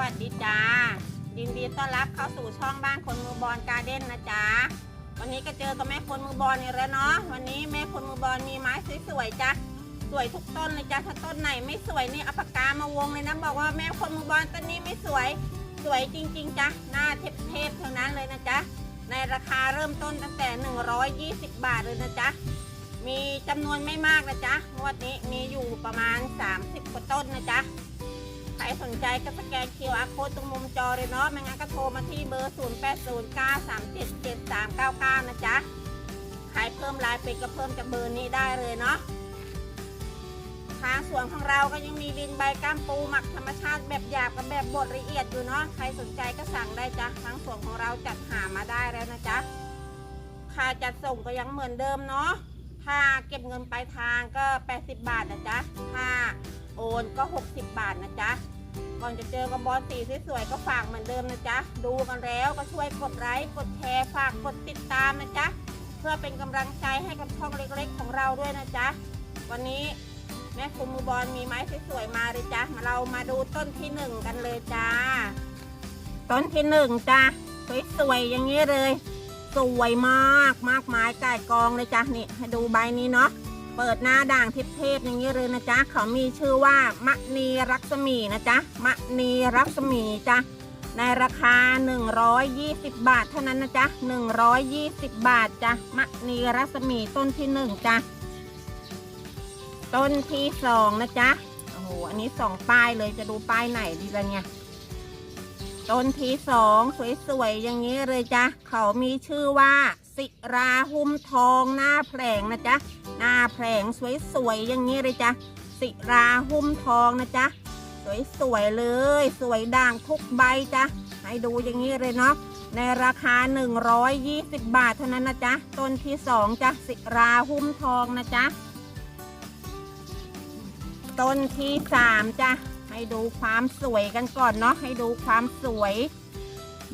วัสดีจ้ายินดีต้อนรับเข้าสู่ช่องบ้านคนมือบอลการ์เด้นนะจ๊ะวันนี้ก็เจอกับแม่คนมือบอลอีกแล้วเนาะวันนี้แม่คนมือบอลมีไม้สวยๆจ้ะสวยทุกต้นเลยจ้ะถ้าต้นไหนไม่สวยนี่เอาปากกามาวงเลยนะบอกว่าแม่คนมือบอลต้นนี้ไม่สวยสวยจริงๆจ้ะหน้าเทพๆเทั้งนั้นเลยนะจ๊ะในราคาเริ่มต้นตั้งแต่ 120 บาทเลยนะจ๊ะมีจำนวนไม่มากนะจ๊ะงวดนี้มีอยู่ประมาณ 30กว่าต้นนะจ๊ะ รสนใจก็สแกน QR code ตรงมุมจอเลยเนาะไม่งั้นก็โทรมาที่เบอร์ 0809377399 นะจ๊ะใครเพิ่มลน์เป็นก็เพิ่มจากเบอร์นี้ได้เลยเนาะทางสวนของเราก็ยังมีดินใบก้ามปูหมักธรรมชาติแบบหยาบกับแบบบดละเอียดอยู่เนาะ ใครสนใจก็สั่งได้จ้ะทางสวนของเราจัดหามาได้แล้วนะจ๊ะ ค่าจัดส่งก็ยังเหมือนเดิมเนาะถ้าเก็บเงินปลายทางก็ 80 บาทนะจ๊ะถ้าโอนก็ 60 บาทนะจ๊ะ ก่อนจะเจอกับบอสสีสวยๆก็ฝากเหมือนเดิมนะจ๊ะ ดูกันแล้วก็ช่วยกดไลค์กดแชร์ฝากกดติดตามนะจ๊ะ เพื่อเป็นกำลังใจให้กับช่องเล็กๆ ของเราด้วยนะจ๊ะ วันนี้แม่คุณมือบอลมีไม้สวยๆมาเลยจ้ะมาเรามาดูต้นที่หนึ่งกันเลยจ้า ต้นที่หนึ่งจ้ะสวยๆอย่างนี้เลย สวยมากมากไม้ก่ายกองเลยจ้ะนี่ให้ดูใบนี้เนาะ เปิดหน้าด่างเทพๆอย่างนี้เลยนะจ๊ะเขามีชื่อว่ามะนีรักษมีนะจ๊ะมะนีรักษมีจ้ะในราคา 120 บาทเท่านั้นนะจ๊ะ120 บาทจ้ะมะนีรัศมีต้นที่หนึ่งจ้ะต้นที่สองนะจ๊ะโอ้โหอันนี้สองป้ายเลยจะดูป้ายไหนดีละเนี่ยต้นที่สองสวยๆอย่างนี้เลยจ้ะเขามีชื่อว่า สิราหุ้มทองหน้าแผลงนะจ๊ะ น้าแผลงสวยๆอย่างนี้เลยจ้ะสิราหุ้มทองนะจ๊ะสวยๆเลย สวยด่างทุกใบจ้ะให้ดูอย่างนี้เลยเนาะในราคา 120 บาทเท่านั้นนะจ๊ะต้นที่สองจ้ะสิราหุ้มทองนะจ๊ะต้นที่สามจ้ะให้ดูความสวยกันก่อนเนาะให้ดูความสวย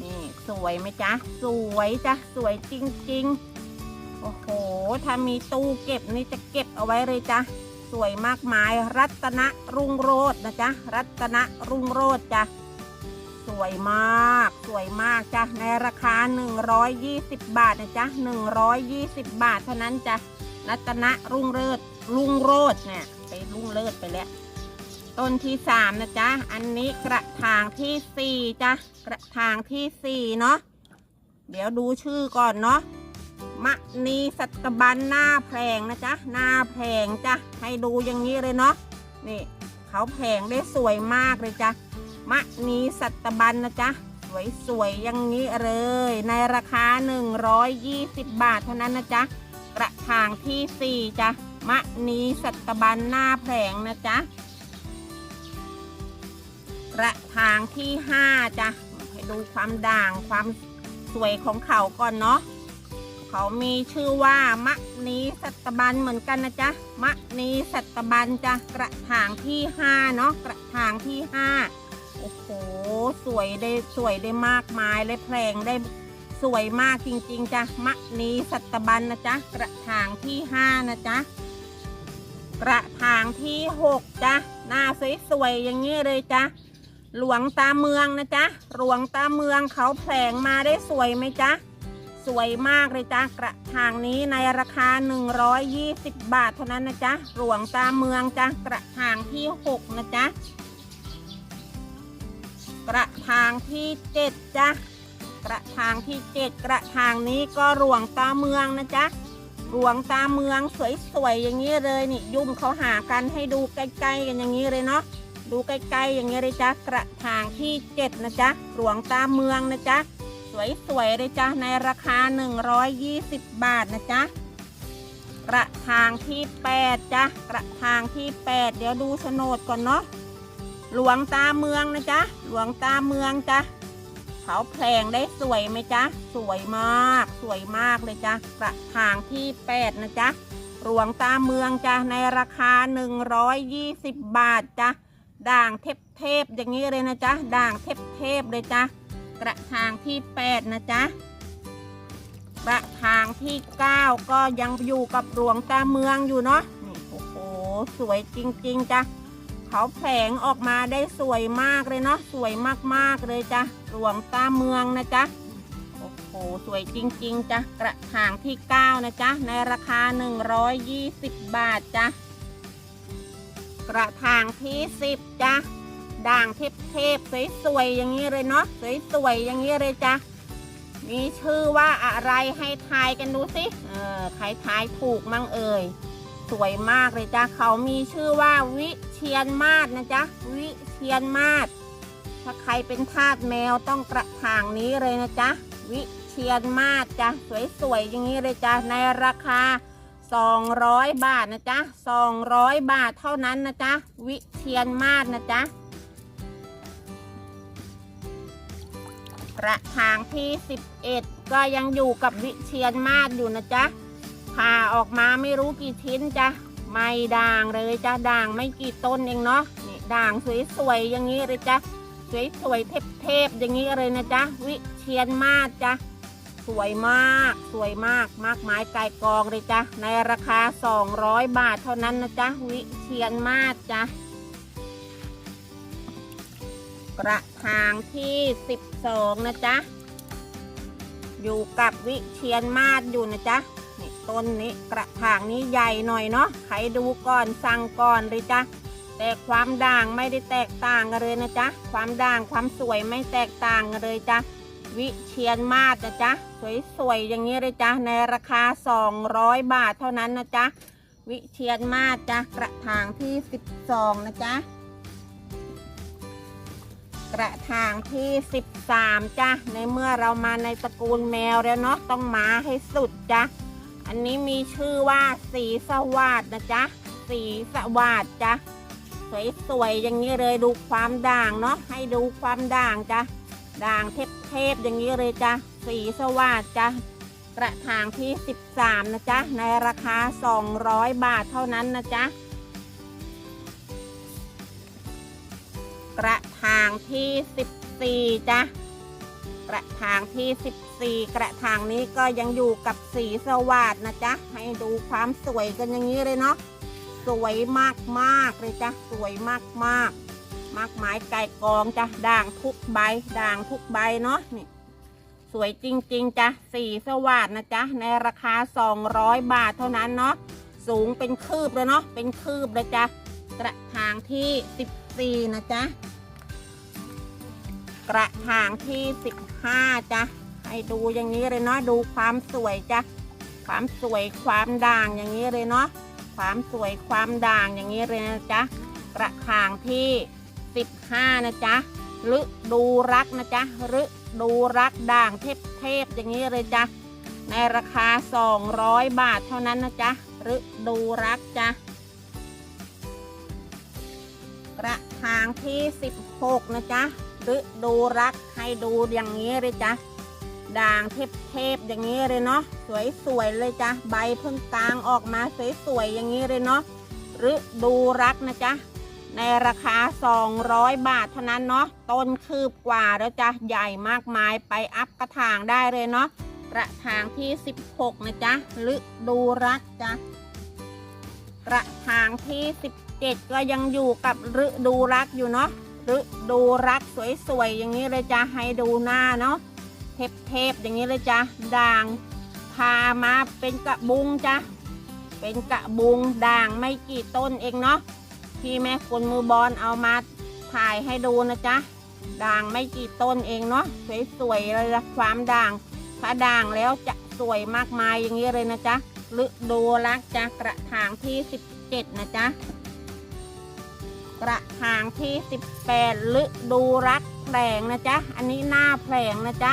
นี่สวยไหมจ๊ะสวยจ้ะสวยจริงๆ โอ้โห ถ้ามีตู้เก็บนี่จะเก็บเอาไว้เลยจ้ะ สวยมากมาย รัตนรุ่งโรจน์นะจ๊ะ รัตนรุ่งโรจน์จ้ะ สวยมาก สวยมากจ้ะ ในราคา 120 บาทนะจ๊ะ 120 บาทเท่านั้นจ้ะ รัตนรุ่งเริศรุ่งโรจน์เนี่ย ไปรุ่งเลิศไปแล้ว ต้นที่สามนะจ๊ะ อันนี้กระถางที่สี่จ้ะ กระถางที่สี่เนาะ เดี๋ยวดูชื่อก่อนเนาะ มะนีสัตบันหน้าแผงนะจ๊ะหน้าแผงจ้ะให้ดูอย่างนี้เลยเนาะนี่เขาแผงได้สวยมากเลยจ้ะมะนีสัตบันนะจ๊ะสวยๆอย่างนี้เลย ในราคา 120 บาทเท่านั้นนะจ๊ะกระถางที่สี่จ้ะมะนีสัตบันหน้าแผงนะจ๊ะกระถางที่ห้าจ้ะให้ดูความด่างความสวยของเขาก่อนเนาะ เขามีชื่อว่ามะนีสัตบันเหมือนกันนะจ๊ะมะนีสัตบันจ้ะกระถางที่ห้าเนาะกระถางที่ห้าโอ้โหสวยได้สวยได้มากมายเลยแพลงได้สวยมากจริงๆจ้ะมะนีสัตบันนะจ๊ะกระถางที่ห้านะจ๊ะกระถางที่หกจ้ะหน้าสวยๆอย่างนี้เลยจ้ะหลวงตาเมืองนะจ๊ะหลวงตาเมืองเขาแผลงมาได้สวยไหมจ๊ะ สวยมากเลยจ้ะกระถางนี้ในราคา 120 บาทเท่านั้นนะจ๊ะหลวงตาเมืองจ้ะกระถางที่ 6 นะจ๊ะกระถางที่ 7จ้ะกระถางที่ 7 กระถางนี้ก็หลวงตาเมืองนะจ๊ะหลวงตาเมืองสวยๆอย่างนี้เลยนี่ยุ่มเขาหากันให้ดูใกล้ๆกันอย่างนี้เลยเนาะดูใกล้ๆอย่างเงี้เลยจ้ะกระถางที่เจ็ดนะจ๊ะหลวงตาเมืองนะจ๊ะ สวยๆเลยจ้ะในราคา 120 บาทนะจ๊ะกระถางที่8จ้ะกระถางที่ 8 เดี๋ยวดูโฉนดก่อนเนาะหลวงตาเมืองนะจ๊ะหลวงตาเมืองจ้ะเขาแผลงได้สวยไหมจ๊ะสวยมาก สวยมากเลยจ้ะกระถางที่ 8 นะจ๊ะหลวงตาเมืองจ้ะในราคา 120 บาทจ้ะด่างเทพเทพๆอย่างนี้เลยนะจ๊ะด่างเทพเทพๆเลยจ้ะ กระถางที่ 8 นะจ๊ะกระถางที่ 9 ก็ยังอยู่กับหลวงตาเมืองอยู่เนาะนี่โอ้โห สวยจริงๆจ้ะเขาแผงออกมาได้สวยมากเลยเนาะสวยมากๆเลยจ้ะหลวงตาเมืองนะจ๊ะโอ้โหสวยจริงๆจ้ะกระถางที่ 9 นะจ๊ะในราคา 120 บาทจ้ะกระถางที่ 10จ้ะ ด่างเทพๆสวยๆอย่างนี้เลยเนาะสวยๆอย่างนี้เลยจ้ะมีชื่อว่าอะไรให้ทายกันดูสิเออใครทายถูกมั่งเอ่ยสวยมากเลยจ้ะเขามีชื่อว่าวิเชียนมาศนะจ๊ะวิเชียนมาศถ้าใครเป็นทาสแมวต้องกระถางนี้เลยนะจ๊ะวิเชียนมาศจ้ะสวยๆอย่างนี้เลยจ้ะในราคา 200 บาทนะจ๊ะ200 บาทเท่านั้นนะจ๊ะวิเชียนมาศนะจ๊ะ ระถางที่ 11 ก็ยังอยู่กับวิเชียนมาศอยู่นะจ๊ะผ่าออกมาไม่รู้กี่ชิ้นจ้ะไม่ด่างเลยจ้ะด่างไม่กี่ต้นเองเนาะนี่ด่างสวยๆอย่างนี้เลยจ้ะสวยๆเทพๆอย่างนี้เลยนะจ๊ะวิเชียนมาศจ้ะสวยมากสวยมากมากไม้ไก่กองเลยจ้ะในราคา 200 บาทเท่านั้นนะจ๊ะวิเชียนมาศจ้ะ กระถางที่ 12 นะจ๊ะ อยู่กับวิเชียนมาศอยู่นะจ๊ะนี่ต้นนี้กระถางนี้ใหญ่หน่อยเนาะใครดูก่อนสั่งก่อนเลยจ้ะแต่ความด่างไม่ได้แตกต่างกันเลยนะจ๊ะ ความด่างความสวยไม่แตกต่างกันเลยจ้ะวิเชียนมาศนะจ๊ะ สวยๆอย่างนี้เลยจ้ะในราคา 200 บาทเท่านั้นนะจ๊ะ วิเชียนมาศจ้ะ กระถางที่ 12 นะจ๊ะ กระถางที่ 13จ้ะในเมื่อเรามาในตระกูลแมวแล้วเนาะต้องมาให้สุดจ้ะอันนี้มีชื่อว่าสีสวัสดนะจ๊ะสีสวัสดจ้ะสวยๆอย่างนี้เลยดูความด่างเนาะให้ดูความด่างจ้ะด่างเทพๆอย่างนี้เลยจ้ะสีสวัสดจ้ะกระถางที่ 13 นะจ๊ะในราคา 200 บาทเท่านั้นนะจ๊ะ กระถางที่ 14จ้ะกระถางที่ 14 กระถางนี้ก็ยังอยู่กับสีสวัสดนะจ๊ะให้ดูความสวยกันอย่างนี้เลยเนาะสวยมากมากเลยจ้ะสวยมากมากมากไม้ไก่กองจ้ะด่างทุกใบด่างทุกใบเนาะนี่สวยจริงๆจ้ะสีสวัสดนะจ๊ะในราคา 200 บาทเท่านั้นเนาะสูงเป็นคืบเลยเนาะเป็นคืบเลยจ้ะกระถางที่ 14 นะจ๊ะ กระถางที่ 15จ้ะให้ดูอย่างนี้เลยเนาะดูความสวยจ้ะความสวยความด่างอย่างนี้เลยเนาะความสวยความด่างอย่างนี้เลยนะจ๊ะกระถางที่ 15 นะจ๊ะฤดูรักนะจ๊ะฤดูรักด่างเทพเทพอย่างนี้เลยจ้ะในราคา 200 บาทเท่านั้นนะจ๊ะฤดูรักจ้ะกระถางที่ 16 นะจ๊ะ ฤดูรักให้ดูอย่างนี้เลยจ้ะด่างเทพๆอย่างนี้เลยเนาะสวยๆเลยจ้ะใบเพิ่งกลางออกมาสวยๆอย่างนี้เลยเนาะฤดูรักนะจ๊ะในราคา 200 บาทเท่านั้นเนาะต้นคืบกว่าแล้วจ้ะใหญ่มากมายไปอัพกระถางได้เลยเนาะกระถางที่ 16 นะจ๊ะฤดูรักจ้ะกระถางที่ 17 ก็ยังอยู่กับฤดูรักอยู่เนาะ ฤดูรักสวยๆอย่างนี้เลยจ้ะให้ดูหน้าเนาะเทพๆอย่างนี้เลยจ้ะด่างพามาเป็นกระบุงจ้ะเป็นกระบุงด่างไม่กี่ต้นเองเนาะพี่แม่คนมือบอลเอามาถ่ายให้ดูนะจ๊ะด่างไม่กี่ต้นเองเนาะสวยๆเลยละความด่างถ้าด่างแล้วจะสวยมากมายอย่างนี้เลยนะจ๊ะฤดูรักจ้ะกระถางที่ 17 นะจ๊ะ กระถางที่ 18ฤดูรักแผลงนะจ๊ะ อันนี้หน้าแผลงนะจ๊ะ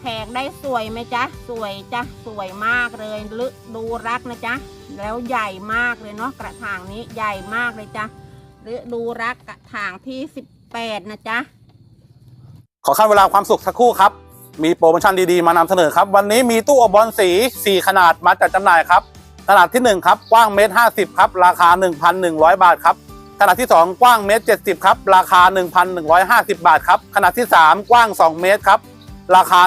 แผงได้สวยไหมจ๊ะ สวยจ้ะ สวยมากเลยฤดูรักนะจ๊ะ แล้วใหญ่มากเลยเนาะกระถางนี้ใหญ่มากเลยจ้ะฤดูรักกระถางที่ 18 นะจ๊ะ ขอขั้นเวลาความสุขสักครู่ครับ มีโปรโมชั่นดีๆ มานำเสนอครับ วันนี้มีตู้อบบอลสี 4 ขนาดมาจัดจำหน่ายครับ ขนาดที่ 1 ครับ กว้างเมตร50ครับ ราคา 1,100 บาทครับ ขนาดที่ 2 กว้างเมตร70 ครับ ราคา 1,150 บาทครับ ขนาดที่ 3 กว้าง 2 เมตรครับ ราคา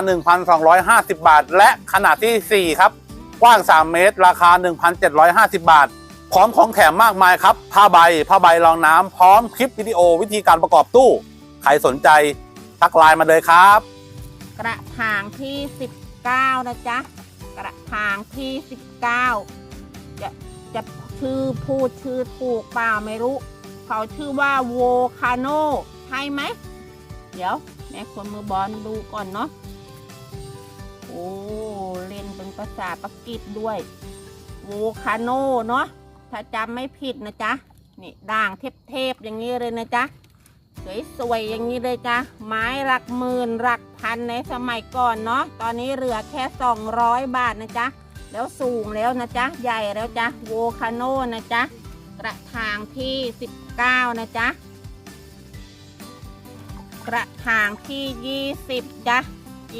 1,250 บาท และขนาดทีสี่ 4 ครับ กว้าง 3 เมตร ราคา 1,750 บาท พร้อมของแถมมากมายครับ ผ้าใบ ผ้าใบรองน้ำ พร้อมคลิปวิดีโอวิธีการประกอบตู้ ใครสนใจทักไลน์มาเลยครับ กระถางที่ 19 นะจ๊ะ กระถางที่ 19 จะจะชื่อพูดชื่อถูกเปล่าไม่รู้ เขาชื่อว่าโวคาโนใช่ไหม เดี๋ยว แม่คนมือบอลดูก่อนเนาะ โอ้ เล่นเป็นภาษาปากีสด้วย โวคาโนเนาะ ถ้าจำไม่ผิดนะจ๊ะ นี่ด่างเทพๆอย่างนี้เลยนะจ๊ะสวยๆอย่างนี้เลยจ้ะไม้หลักหมื่นหลักพันในสมัยก่อนเนาะตอนนี้เหลือแค่ 200 บาทนะจ๊ะแล้วสูงแล้วนะจ๊ะใหญ่แล้วจ้ะโวคาโนนะจ๊ะ กระถางที่ 19 นะจ๊ะ กระถางที่ 20 จ้ะ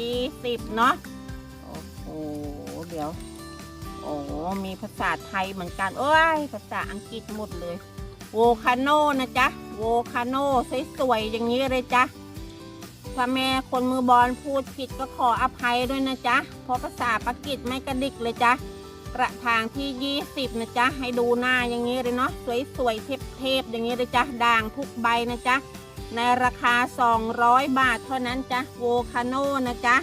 20 เนาะ โอ้โห เดี๋ยว โอ้ มีภาษาไทยเหมือนกัน โอ้ย ภาษาอังกฤษหมดเลย โวคาโนนะจ๊ะ โวคาโนสวยๆอย่างนี้เลยจ๊ะถ้าแม่คนมือบอลพูดผิดก็ขออภัยด้วยนะจ๊ะ เพราะภาษาปากีสไม่กระดิกเลยจ๊ะ กระถางที่ 20 นะจ๊ะ ให้ดูหน้าอย่างนี้เลยเนาะสวยๆเทพๆอย่างนี้เลยจ๊ะด่างทุกใบนะจ๊ะ ในราคา 200 บาทเท่านั้นจ๊ะโวคาโนนะจ๊ะ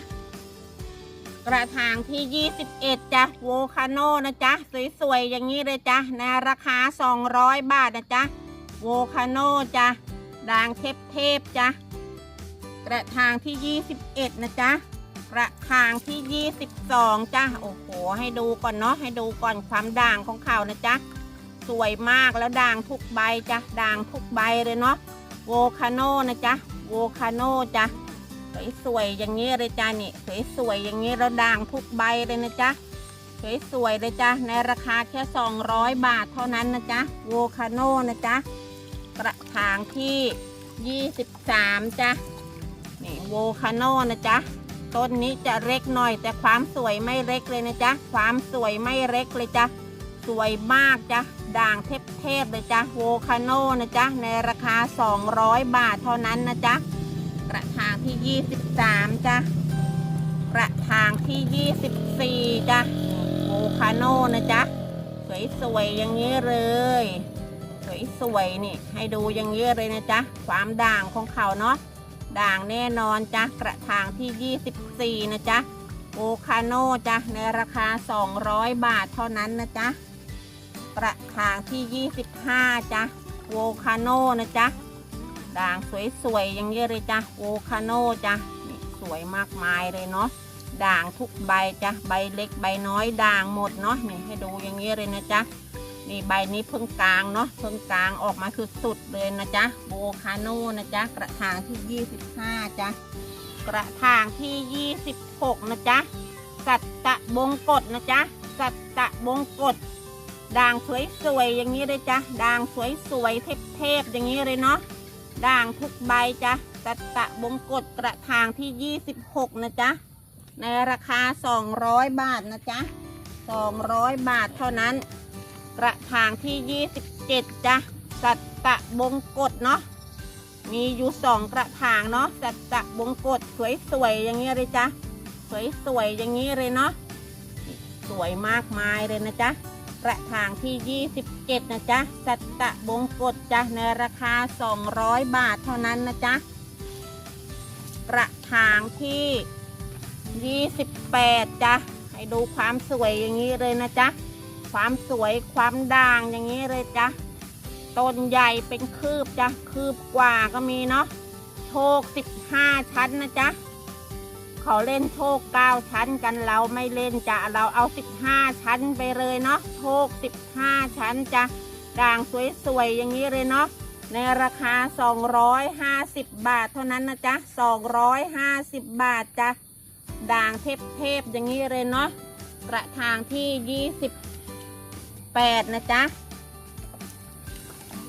กระถางที่ 21จ้ะโวคาโนนะจ๊ะ สวยๆอย่างนี้เลยจ้ะในราคา 200 บาทนะจ๊ะโวคาโนจ้ะด่างเทพๆจ้ะกระถางที่ 21 นะจ๊ะ ระถางที่ 22จ้ะโอ้โห ให้ดูก่อนเนาะให้ดูก่อนความด่างของเขานะจ๊ะสวยมากแล้วด่างทุกใบจ้ะด่างทุกใบเลยเนาะโวคาโนนะจ๊ะโวคาโนจ้ะสวยๆอย่างนี้เลยจ้านี่สวยๆอย่างนี้แล้วด่างทุกใบเลยนะจ๊ะสวยๆเลยจ้ะในราคาแค่ 200 บาทเท่านั้นนะจ๊ะโวคาโนนะจ๊ะกระถางที่ 23จ้ะนี่โวคาโนนะจ๊ะ ต้นนี้จะเล็กหน่อย แต่ความสวยไม่เล็กเลยนะจ๊ะ ความสวยไม่เล็กเลยจ้ะ สวยมากจ้ะ ด่างเทพๆเลยจ้ะโวคาโนนะจ๊ะ ในราคา 200 บาทเท่านั้นนะจ๊ะ กระถางที่ 23จ้ะ กระถางที่ 24จ้ะโวคาโนนะจ๊ะ สวยๆอย่างนี้เลยสวยๆนี่ให้ดูอย่างนี้เลยนะจ๊ะ ความด่างของเขาเนาะ ด่างแน่นอนจ้ะกระถางที่ 24 นะจ๊ะโวคาโนจ้ะในราคา 200 บาทเท่านั้นนะจ๊ะกระถางที่ 25จ้ะโวคาโนนะจ๊ะด่างสวยๆอย่างเงี้ยเลยจ้ะโวคาโนจ้ะสวยมากมายเลยเนาะด่างทุกใบจ้ะใบเล็กใบน้อยด่างหมดเนาะนี่ให้ดูอย่างเงี้ยเลยนะจ๊ะ นี่ใบนี้เพิ่งกลางเนาะเพิ่งกลางออกมาคือสุดเลยนะจ๊ะโวคาโน่นะจ๊ะกระถางที่ 25จ้ะกระถางที่ 26 นะจ๊ะ สัตตะบงกฎนะจ๊ะ สัตตะบงกฎด่างสวยๆอย่างนี้เลยจ้ะด่างสวยๆเทพๆอย่างนี้เลยเนาะด่างทุกใบจ้ะตัตตะบงกฎกระถางที่ 26 นะจ๊ะ ในราคา 200 บาทนะจ๊ะ 200 บาทเท่านั้น กระถางที่ 27จ้ะสัตตะบงกฎเนาะมีอยู่สองกระถางเนาะสัตตะบงกฎสวยๆอย่างเงี้เลยจ้ะสวยๆอย่างนี้เลยเนาะสวยมากมายเลยนะจ๊ะกระถางที่ 27 นะจ๊ะสัตตะบงกฎจ้ะในราคา 200 บาทเท่านั้นนะจ๊ะกระถางที่ 28จ้ะให้ดูความสวยอย่างนี้เลยนะจ๊ะ ความสวยความด่างอย่างนี้เลยจ้ะต้นใหญ่เป็นคืบจ้ะคืบกว่าก็มีเนาะโชค15ชั้นนะจ๊ะเขาเล่นโชค9ชั้นกันเราไม่เล่นจ้ะเราเอา15ชั้นไปเลยเนาะโชค15ชั้นจ้ะด่างสวยๆอย่างนี้เลยเนาะในราคา 250 บาทเท่านั้นนะจ๊ะ 250 บาทจ้ะด่างเทพๆอย่างนี้เลยเนาะกระถางที่ 28นะจ๊ะ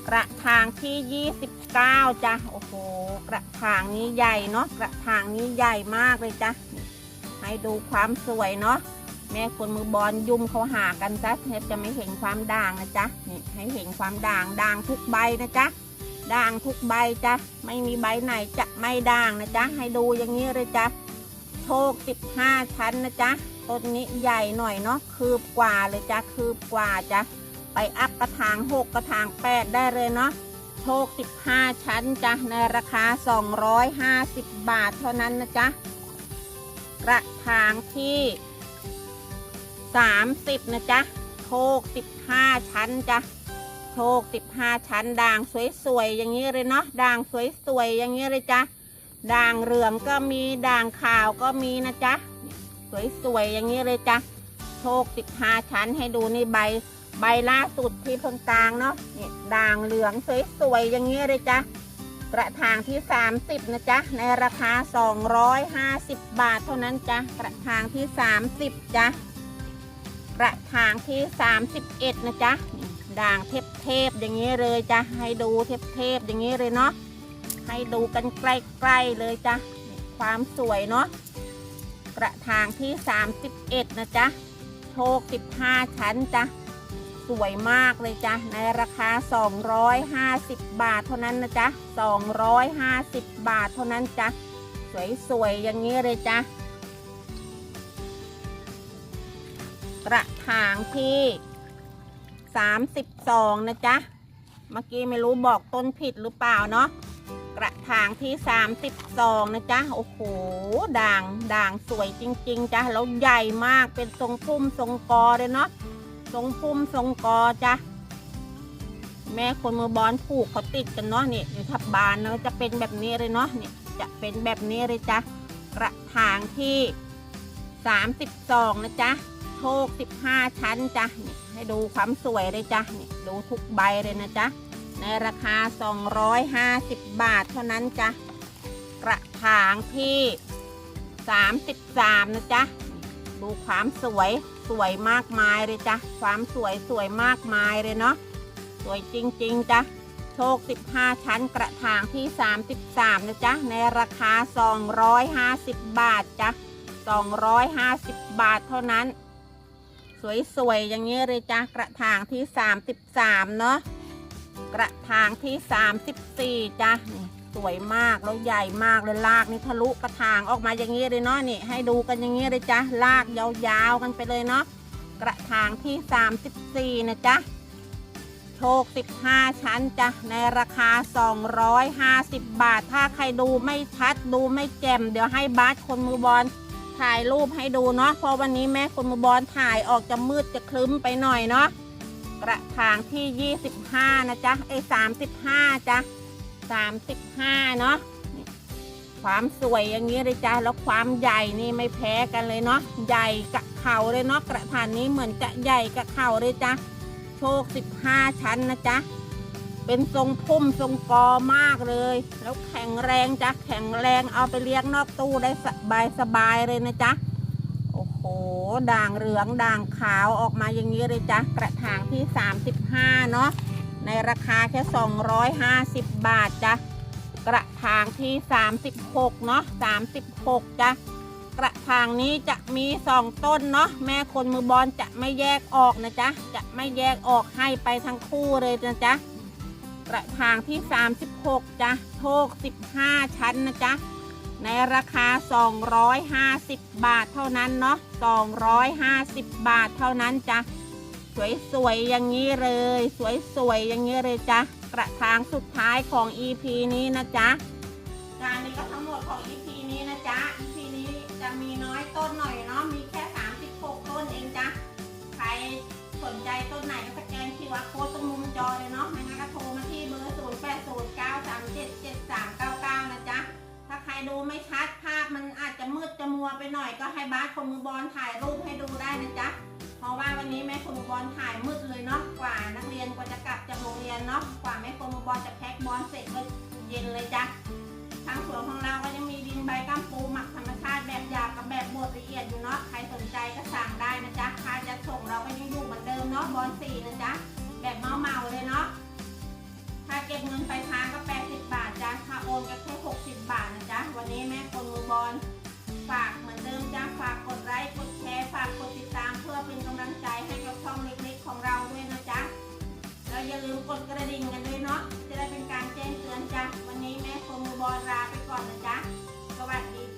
กระถางที่ 29จ้ะโอ้โห กระถางนี้ใหญ่เนาะกระถางนี้ใหญ่มากเลยจ้ะให้ดูความสวยเนาะแม่คนมือบอลยุ่มเขาหากันจ้ะแทบจะไม่เห็นความด่างนะจ๊ะนี่ให้เห็นความด่างด่างทุกใบนะจ๊ะด่างทุกใบจ้ะไม่มีใบไหนจะไม่ด่างนะจ๊ะให้ดูอย่างนี้เลยจ้ะโชค15ชั้นนะจ๊ะ ต้นนี้ใหญ่หน่อยเนาะคืบกว่าเลยจ้ะคืบกว่าจ้ะไปอัพกระถาง6กระถาง8ได้เลยเนาะโชค15ชั้นจ้ะในราคา250บาทเท่านั้นนะจ๊ะกระถางที่30นะจ๊ะโชค15ชั้นจ้ะโชค15ชั้นด่างสวยๆอย่างนี้เลยเนาะด่างสวยๆอย่างนี้เลยจ้ะด่างเหลืองก็มีด่างขาวก็มีนะจ๊ะ สวยๆอย่างนี้เลยจ้ะโชค15ชั้นให้ดูนี่ใบ ใบล่าสุดที่เพิ่งกลางเนาะนี่ด่างเหลืองสวยๆอย่างนี้เลยจ้ะกระถางที่ 30 นะจ๊ะ ในราคา 250 บาทเท่านั้นจ้ะ กระถางที่ 30จ้ะ กระถางที่ 31 นะจ๊ะ ด่างเทพๆอย่างนี้เลยจ้ะ ให้ดูเทพๆอย่างนี้เลยเนาะ ให้ดูกันใกล้ๆเลยจ้ะ ความสวยเนาะ กระถางที่ 31 นะจ๊ะ โชค 15 ชั้นจ้ะ สวยมากเลยจ้ะ ในราคา 250 บาทเท่านั้นนะจ๊ะ 250 บาทเท่านั้นจ้ะ สวยๆ อย่างนี้เลยจ้ะ กระถางที่ 32 นะจ๊ะ เมื่อกี้ไม่รู้บอกต้นผิดหรือเปล่าเนาะ ระถางที่32นะจ๊ะโอ้โห ด่างด่างสวยจริง ๆจ้ะแล้วใหญ่มากเป็นทรงพุ่มทรงกอเลยเนาะทรงพุ่มทรงกอจ้ะแม่คนมือบอลผูกเขาติดกันเนาะนี่อยู่ทับบานเนาะจะเป็นแบบนี้เลยเนาะนี่จะเป็นแบบนี้เลยจ้ะกระถางที่32นะจ๊ะโชค15ชั้นจ้ะนี่ให้ดูความสวยเลยจ้ะนี่ดูทุกใบเลยนะจ๊ะ ในราคา 250 บาทเท่านั้นจ้ะ กระถางที่ 33 นะจ๊ะ ดูความสวยสวยมากมายเลยจ้ะ ความสวยสวยมากมายเลยเนาะ สวยจริง ๆ จ้ะ โชค 15 ชั้นกระถางที่ 33 นะจ๊ะ ในราคา 250 บาทจ้ะ 250 บาทเท่านั้น สวยๆ อย่างนี้เลยจ้ะ กระถางที่ 33 เนาะ กระถางที่ 34จ้ะนี่สวยมากแล้วใหญ่มากเลยลากนี่ทะลุกระถางออกมาอย่างนี้เลยเนาะนี่ให้ดูกันอย่างนี้เลยจ้ะลากยาวๆกันไปเลยเนาะกระถางที่ 34 นะจ๊ะโชค 15 ชั้นจ้ะในราคา 250 บาท ถ้าใครดูไม่ชัดดูไม่แจ่มเดี๋ยวให้บาสคนมือบอลถ่ายรูปให้ดูเนาะเพราะวันนี้แม่คนมือบอลถ่ายออกจะมืดจะคลึ้มไปหน่อยเนาะ กระถางที่ 25 นะจ๊ะเอ้35จ้ะ35 เนาะความสวยอย่างนี้เลยจ้ะแล้วความใหญ่นี่ไม่แพ้กันเลยเนาะใหญ่กับเข่าเลยเนาะกระถางนี้เหมือนจะใหญ่กับเข่าเลยจ้ะโชค 15 ชั้นนะจ๊ะเป็นทรงพุ่มทรงกอมากเลย แล้วแข็งแรงจ้ะแข็งแรงเอาไปเลี้ยงนอกตู้ได้สบายสบายเลยนะจ๊ะ ด่างเหลืองด่างขาวออกมาอย่างนี้เลยจ้ะกระถางที่ 35 เนาะในราคาแค่ 250 บาทจ้ะกระถางที่ 36 เนาะ36 จ้ะกระถางนี้จะมี 2 ต้นเนาะแม่คนมือบอลจะไม่แยกออกนะจ๊ะจะไม่แยกออกให้ไปทั้งคู่เลยนะจ๊ะกระถางที่ 36 จ้ะโชค 15 ชั้นนะจ๊ะ ในราคา 250 บาทเท่านั้นเนาะ250 บาทเท่านั้นจ้ะสวยๆอย่างนี้เลย สวยๆอย่างนี้เลยจ้ะกระถางสุดท้ายของ EP นี้นะจ๊ะการนี้ก็ทั้งหมดของ EP นี้นะจ๊ะ EP นี้จะมีน้อยต้นหน่อยเนาะมีแค่ 36 ต้นเองจ้ะใครสนใจต้นไหนก็ คอมมือบอลถ่ายรูปให้ดูได้นะจ๊ะ เพราะว่าวันนี้แม่คอมมือบอลถ่ายมืดเลยเนาะ กว่านักเรียนกว่าจะกลับจากโรงเรียนเนาะ กว่าแม่คอมมือบอลจะแพ็คบอลเสร็จก็เย็นเลยจ้ะ ทางสวนของเราก็ยังมีดินใบก้ามปูหมักธรรมชาติแบบหยาบกับแบบบดละเอียดอยู่เนาะ ใครสนใจก็สั่งได้นะจ๊ะค่าจะส่งเราก็ยังอยู่เหมือนเดิมเนาะ บอลสีนะจ๊ะ แบบเมาเมาเลยเนาะถ้าเก็บเงินไปลายทางก็80 บาทจ้ะถ้าโอนก็แค่60 บาทนะจ๊ะ วันนี้แม่คนมือบอล กดกระดิ่งกันด้วยเนาะ จะได้เป็นการแจ้งเตือนจ้ะ วันนี้แม่โฟมูบอลลาไปก่อนนะจ๊ะ สวัสดี